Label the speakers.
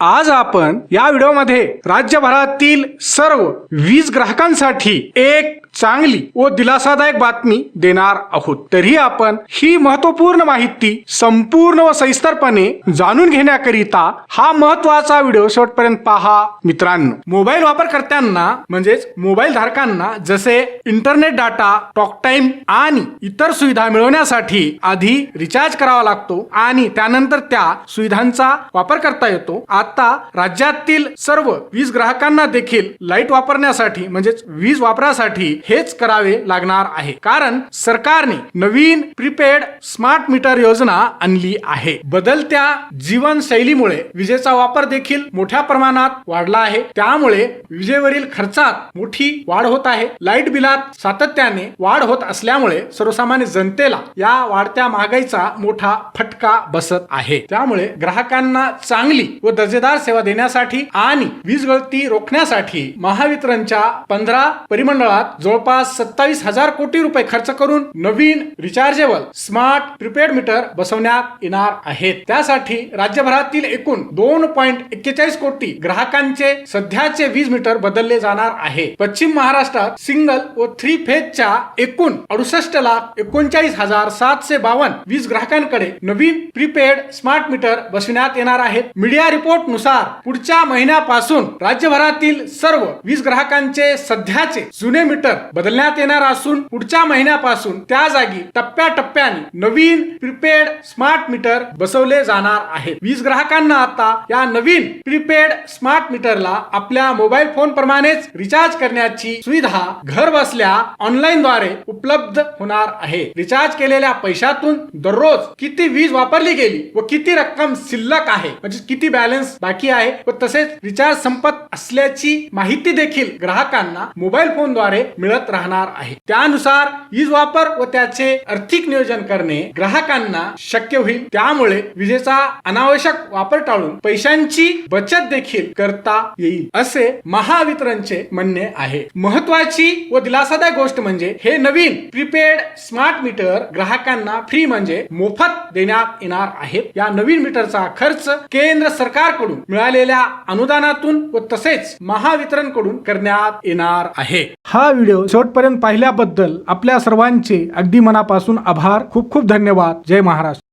Speaker 1: आज आपण या व्हिडिओमध्ये राज्यभरातील सर्व वीज ग्राहकांसाठी एक चांगली व दिलासादायक बातमी देणार आहोत. तरी आपण ही महत्त्वपूर्ण माहिती संपूर्ण व सविस्तरपणे जाणून घेण्याकरिता हा महत्त्वाचा व्हिडिओ शेवटपर्यंत पहा मित्रांनो. मोबाईल वापरकर्त्यांना म्हणजेच मोबाईल धारकांना जसे इंटरनेट डाटा टॉक टाइम आणि इतर सुविधा मिळवण्यासाठी आधी रिचार्ज करावा लागतो आणि त्यानंतर त्या सुविधांचा वापर करता येतो. आता राज्यातील सर्व वीज ग्राहकांना देखील लाइट वापरण्यासाठी म्हणजेच वीज वापरासाठी हेच करावे लागणार आहे. कारण सरकारने नवीन प्रीपेड स्मार्ट मीटर योजना आणली आहे. बदलत्या जीवनशैलीमुळे विजेचा वापर देखील मोठ्या प्रमाणात वाढला आहे. त्यामुळे विजेवरील खर्चात मोठी वाढ होत आहे. लाइट बिलात सातत्याने वाढ होत असल्यामुळे सर्वसामान्य जनतेला या वाढत्या महागाईचा मोठा फटका बसत आहे. त्यामुळे ग्राहकांना चांगली व दर्जेदार सेवा देण्यासाठी आणि वीज गळती रोखण्यासाठी महावितरणच्या पंधरा परिमंडळात जवळपास सत्तावीस हजार कोटी रुपये खर्च करून नवीन रिचार्जेबल स्मार्ट प्रीपेड मीटर बसवण्यात येणार आहेत. त्यासाठी राज्यभरातील एकूण दोन पॉईंट एक्केचाळीस कोटी ग्राहकांचे सध्याचे वीज मीटर बदलले जाणार आहे. पश्चिम महाराष्ट्रात सिंगल व थ्री फेजच्या एकूण अडुसष्ट लाख एकोणचाळीस हजार सातशे बावन्न वीज ग्राहकांकडे नवीन प्रीपेड स्मार्ट मीटर बसविण्यात येणार आहेत. मीडिया रिपोर्ट नुसार पुढच्या महिन्यापासून राज्यभरातील सर्व वीज ग्राहकांचे सध्याचे जुने मीटर बदलण्यात येणार असून पुढच्या महिन्यापासून त्या जागी टप्प्याटप्प्याने नवीन प्रीपेड स्मार्ट मीटर बसवले जाणार आहे. वीज ग्राहकांना आता या नवीन प्रीपेड स्मार्ट मीटरला आपल्या मोबाईल फोन प्रमाणेच रिचार्ज करण्याची सुविधा घर बसल्या ऑनलाईन द्वारे उपलब्ध होणार आहे. रिचार्ज केलेल्या पैशातून दररोज किती वीज वापरली गेली व किती रक्कम शिल्लक आहे? म्हणजे किती बॅलन्स बाकी आहे. व तसेच रिचार्ज संपत असल्याची माहिती देखील ग्राहकांना मोबाईल फोनद्वारे मिळत राहणार आहे. त्यानुसार वीज वापर व त्याचे आर्थिक नियोजन करणे ग्राहकांना शक्य होईल. त्यामुळे विजेचा अनावश्यक वापर टाळून पैशांची बचत देखील करता येईल असे महावितरणचे म्हणणे आहे. महत्वाची व दिलासादायक गोष्ट म्हणजे हे नवीन प्रीपेड स्मार्ट मीटर ग्राहकांना फ्री म्हणजे मोफत देण्यात येणार आहे. या नवीन मीटरचा खर्च केंद्र सरकारकडून मिळालेल्या अनुदानातून व तसेच महावितरणकडून करण्यात येणार आहे. हा व्हिडिओ शेवटपर्यंत पाहिल्याबद्दल आपल्या सर्वांचे अगदी मनापासून आभार. खूप खूप धन्यवाद. जय महाराष्ट्र.